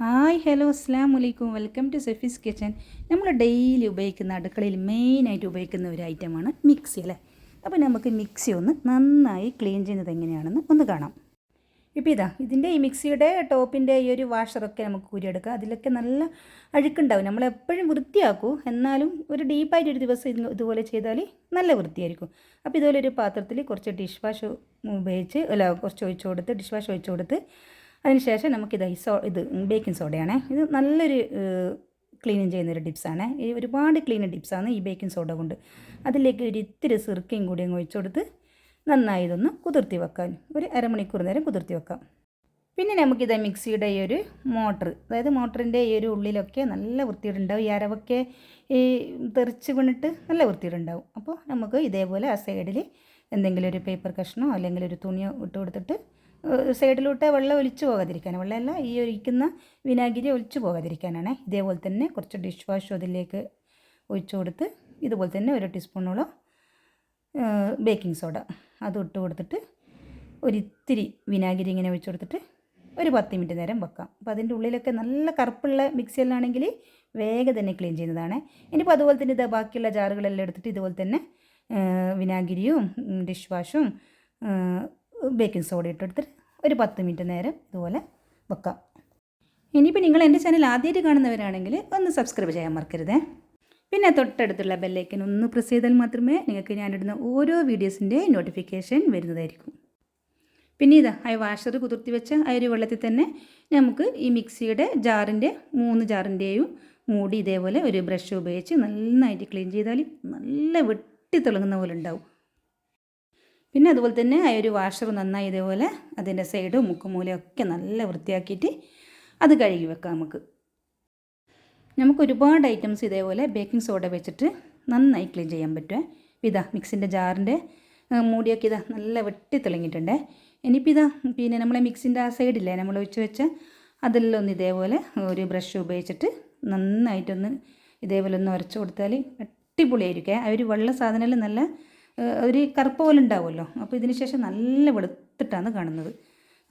Hi hello അസ്സാം വലൈക്കും welcome to സെഫീസ് kitchen നമ്മൾ ഡെയിലി ഉപയോഗിക്കുന്ന അടുക്കളയിൽ മെയിനായിട്ട് ഉപയോഗിക്കുന്ന ഒരു ഐറ്റമാണ് മിക്സി അല്ലേ? അപ്പോൾ നമുക്ക് മിക്സി ഒന്ന് നന്നായി ക്ലീൻ ചെയ്യുന്നത് എങ്ങനെയാണെന്ന് ഒന്ന് കാണാം. ഇപ്പോൾ ഇതാ ഇതിന്റെ ഈ മിക്സിയുടെ ടോപ്പിന്റെ ഈ ഒരു വാഷറൊക്കെ നമുക്ക് കുരിയെടുക്കാം അതിലൊക്കെ നല്ല അഴുക്കുണ്ടാവും. നമ്മൾ എപ്പോഴും വൃത്തിയാക്കൂ. എന്നാലും ഒരു ഡീപ്പായിട്ട് ഒരു ദിവസം ഇതുപോലെ ചെയ്താൽ നല്ല വൃത്തിയായിരിക്കും. അപ്പോൾ ഇതുപോലെ ഒരു പാത്രത്തിൽ കുറച്ച് ഡിഷ് വാഷ് ഉപയോഗിച്ച് അല്ല കുറച്ച് ഒഴിച്ചു കൊടുത്ത് ഡിഷ് വാഷ് ഒഴിച്ചു കൊടുത്ത് അതിനുശേഷം നമുക്ക് ഇത് സോ ഇത് ബേക്കിംഗ് സോഡയാണ്. ഇത് നല്ലൊരു ക്ലീനിങ് ചെയ്യുന്നൊരു ടിപ്സാണ്. ഈ ഒരുപാട് ക്ലീനിങ് ടിപ്സാണ് ഈ ബേക്കിംഗ് സോഡ കൊണ്ട്. അതിലേക്ക് ഒരു ഇത്തിരി സിർക്കയും കൂടി അങ്ങ് ഒഴിച്ചു കൊടുത്ത് നന്നായി ഇതൊന്ന് കുതിർത്തി വെക്കാൻ. ഒരു അരമണിക്കൂർ നേരം കുതിർത്തി വെക്കാം. പിന്നെ നമുക്കിത് മിക്സിയുടെ ഈ ഒരു മോട്ടർ അതായത് മോട്ടറിന്റെ ഈ ഒരു ഉള്ളിലൊക്കെ നല്ല വൃത്തിയിടുണ്ടാവും ഈ അരവൊക്കെ ഈ തെറിച്ച് വീണിട്ട് നല്ല വൃത്തിയിടുണ്ടാവും അപ്പോൾ നമുക്ക് ഇതേപോലെ ആ സൈഡിൽ എന്തെങ്കിലും ഒരു പേപ്പർ കഷ്ണോ അല്ലെങ്കിൽ ഒരു തുണിയോ ഇട്ട് കൊടുത്തിട്ട് സൈഡിലോട്ട് വെള്ളം ഒലിച്ചു പോകാതിരിക്കാൻ വെള്ളമല്ല ഈ ഒഴിക്കുന്ന വിനാഗിരി ഒലിച്ചു പോകാതിരിക്കാനാണ്. ഇതേപോലെ തന്നെ കുറച്ച് ഡിഷ് വാഷ് അതിലേക്ക് ഒഴിച്ചു കൊടുത്ത് ഇതുപോലെ തന്നെ ഒരു ടീസ്പൂണോളം ബേക്കിംഗ് സോഡ അത് ഇട്ട് കൊടുത്തിട്ട് ഒരിത്തിരി വിനാഗിരി ഇങ്ങനെ ഒഴിച്ചു കൊടുത്തിട്ട് ഒരു പത്ത് മിനിറ്റ് നേരം വെക്കാം. അപ്പോൾ അതിന്റെ ഉള്ളിലൊക്കെ നല്ല കറുപ്പുള്ള മിക്സിയിലാണെങ്കിൽ വേഗം തന്നെ ക്ലീൻ ചെയ്യുന്നതാണ്. ഇനിയിപ്പോൾ അതുപോലെ തന്നെ ഇത് ബാക്കിയുള്ള ജാറുകളെല്ലാം എടുത്തിട്ട് ഇതുപോലെ തന്നെ വിനാഗിരിയും ഡിഷ് വാഷും ബേക്കിംഗ് സോഡ ഇട്ടെടുത്തിട്ട് ഒരു പത്ത് മിനിറ്റ് നേരം ഇതുപോലെ വെക്കാം. ഇനിയിപ്പോൾ നിങ്ങൾ എന്റെ ചാനൽ ആദ്യമായിട്ട് കാണുന്നവരാണെങ്കിൽ ഒന്ന് സബ്സ്ക്രൈബ് ചെയ്യാൻ മറക്കരുത്. പിന്നെ തൊട്ടടുത്തുള്ള ബെല്ലൈക്കൻ ഒന്ന് പ്രസ് ചെയ്താൽ മാത്രമേ നിങ്ങൾക്ക് ഞാനിടുന്ന ഓരോ വീഡിയോസിന്റെ നോട്ടിഫിക്കേഷൻ വരുന്നതായിരിക്കും. പിന്നെ ഇതാ ആ വാഷർ കുതിർത്തി വെച്ച ആ ഒരു വെള്ളത്തിൽ തന്നെ നമുക്ക് ഈ മിക്സിയുടെ ജാറിന്റെ മൂന്ന് ജാറിന്റെയും മൂടി ഇതേപോലെ ഒരു ബ്രഷ് ഉപയോഗിച്ച് നന്നായിട്ട് ക്ലീൻ ചെയ്താൽ നല്ല വെട്ടി തിളങ്ങുന്ന പോലെ ഉണ്ടാവും. പിന്നെ അതുപോലെ തന്നെ ആ ഒരു വാഷർ നന്നായി ഇതേപോലെ അതിന്റെ സൈഡും മുക്കുമൂലയൊക്കെ നല്ല വൃത്തിയാക്കിയിട്ട് അത് കഴുകി വെക്കാം നമുക്ക്. നമുക്ക് ഒരുപാട് ഐറ്റംസ് ഇതേപോലെ ബേക്കിംഗ് സോഡ വെച്ചിട്ട് നന്നായി ക്ലീൻ ചെയ്യാൻ പറ്റുമേ ഇതാ മിക്സിന്റെ ജാറിന്റെ മൂടിയൊക്കെ ഇതാ നല്ല വെട്ടി തിളങ്ങിയിട്ടുണ്ട് ഇനിയിപ്പോൾ ഇതാ പിന്നെ നമ്മളെ മിക്സിന്റെ ആ സൈഡില്ലേ നമ്മൾ ഒഴിച്ച് വെച്ച അതെല്ലാം ഒന്ന് ഇതേപോലെ ഒരു ബ്രഷ് ഉപയോഗിച്ചിട്ട് നന്നായിട്ടൊന്ന് ഇതേപോലെ ഒന്ന് ഉരച്ച് കൊടുത്താൽ അടിപൊളിയായിരിക്കും. ആ ഒരു വെള്ള സാധനം നല്ല ഒരു കറുപ്പ് പോലെ ഉണ്ടാവുമല്ലോ. അപ്പോൾ ഇതിന് ശേഷം നല്ല വെളുത്തിട്ടാണ് കാണുന്നത്.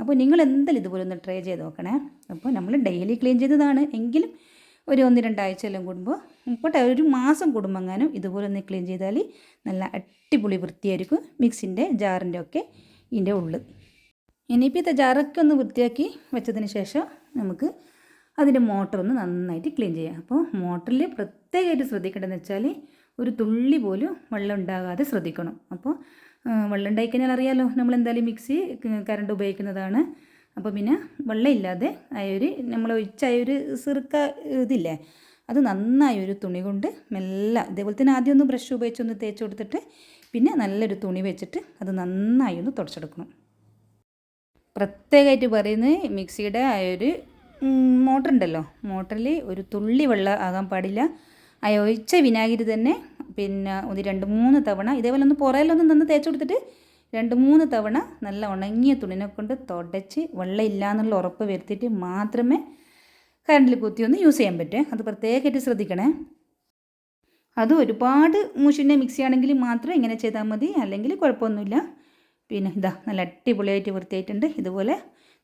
അപ്പോൾ നിങ്ങൾ എന്തായാലും ഇതുപോലെ ഒന്ന് ട്രൈ ചെയ്ത് നോക്കണേ. അപ്പോൾ നമ്മൾ ഡെയിലി ക്ലീൻ ചെയ്തതാണ്. എങ്കിലും ഒരു ഒന്ന് രണ്ടാഴ്ച എല്ലാം കൂടുമ്പോൾ പോട്ടെ ഒരു മാസം കുടുംബങ്ങാനും ഇതുപോലെ ഒന്ന് ക്ലീൻ ചെയ്താൽ നല്ല അടിപൊളി വൃത്തിയായിരിക്കും മിക്സിന്റെ ജാറിന്റെ ഒക്കെ ഇതിന്റെ ഉള്ളിൽ ഇനിയിപ്പോൾ ഇത് ജാറൊക്കെ ഒന്ന് വൃത്തിയാക്കി വെച്ചതിന് ശേഷം നമുക്ക് അതിന്റെ മോട്ടർ ഒന്ന് നന്നായിട്ട് ക്ലീൻ ചെയ്യാം. അപ്പോൾ മോട്ടറിൽ പ്രത്യേകമായിട്ട് ശ്രദ്ധിക്കേണ്ടതെന്ന് വെച്ചാൽ ഒരു തുള്ളി പോലും വെള്ളം ഉണ്ടാകാതെ ശ്രദ്ധിക്കണം. അപ്പോൾ വെള്ളം ഉണ്ടായിക്കഴിഞ്ഞാൽ അറിയാമല്ലോ നമ്മൾ എന്തായാലും മിക്സി കറണ്ട് ഉപയോഗിക്കുന്നതാണ്. അപ്പോൾ പിന്നെ വെള്ളമില്ലാതെ ഒരു നമ്മൾ ഒഴിച്ച ഒരു സിറുക്ക ഇതില്ലേ അത് നന്നായി ഒരു തുണി കൊണ്ട് മെല്ല ഇതേപോലെ തന്നെ ആദ്യം ഒന്ന് ബ്രഷ് ഉപയോഗിച്ച് ഒന്ന് തേച്ച് കൊടുത്തിട്ട് പിന്നെ നല്ലൊരു തുണി വെച്ചിട്ട് അത് നന്നായി ഒന്ന് തുടച്ചെടുക്കണം. പ്രത്യേകമായിട്ട് പറയുന്നത് മിക്സിയുടെ ആ ഒരു മോട്ടറുണ്ടല്ലോ മോട്ടറിൽ ഒരു തുള്ളി വെള്ളം ആകാൻ പാടില്ല. ഒഴിച്ച വിനാഗിരി തന്നെ പിന്നെ ഒരു രണ്ട് മൂന്ന് തവണ ഇതേപോലെ ഒന്ന് പുറയിലൊന്ന് നിന്ന് തേച്ച് കൊടുത്തിട്ട് രണ്ട് മൂന്ന് തവണ നല്ല ഉണങ്ങിയ തുണിനെ കൊണ്ട് തുടച്ച് വെള്ളമില്ല എന്നുള്ള ഉറപ്പ് വരുത്തിയിട്ട് മാത്രമേ കറണ്ടിൽ കുത്തി ഒന്ന് യൂസ് ചെയ്യാൻ പറ്റേ. അത് പ്രത്യേകമായിട്ട് ശ്രദ്ധിക്കണേ. അത് ഒരുപാട് മൂഷിന്റെ മിക്സി ആണെങ്കിൽ മാത്രം ഇങ്ങനെ ചെയ്താൽ മതി. അല്ലെങ്കിൽ കുഴപ്പമൊന്നുമില്ല. പിന്നെ ഇതാ നല്ല അടിപൊളിയായിട്ട് വൃത്തിയായിട്ടുണ്ട്. ഇതുപോലെ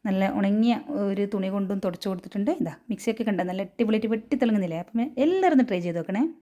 നല്ല ഉണങ്ങിയ ഒരു തുണി കൊണ്ടും തുടച്ചു കൊടുത്തിട്ടുണ്ട്. ഇതാ മിക്സിയൊക്കെ കണ്ട? നല്ല അടിപൊളിയായിട്ട് വെട്ടി തിളങ്ങുന്നില്ലേ അപ്പം എല്ലാവരും ഒന്ന് ട്രൈ ചെയ്ത് നോക്കണേ.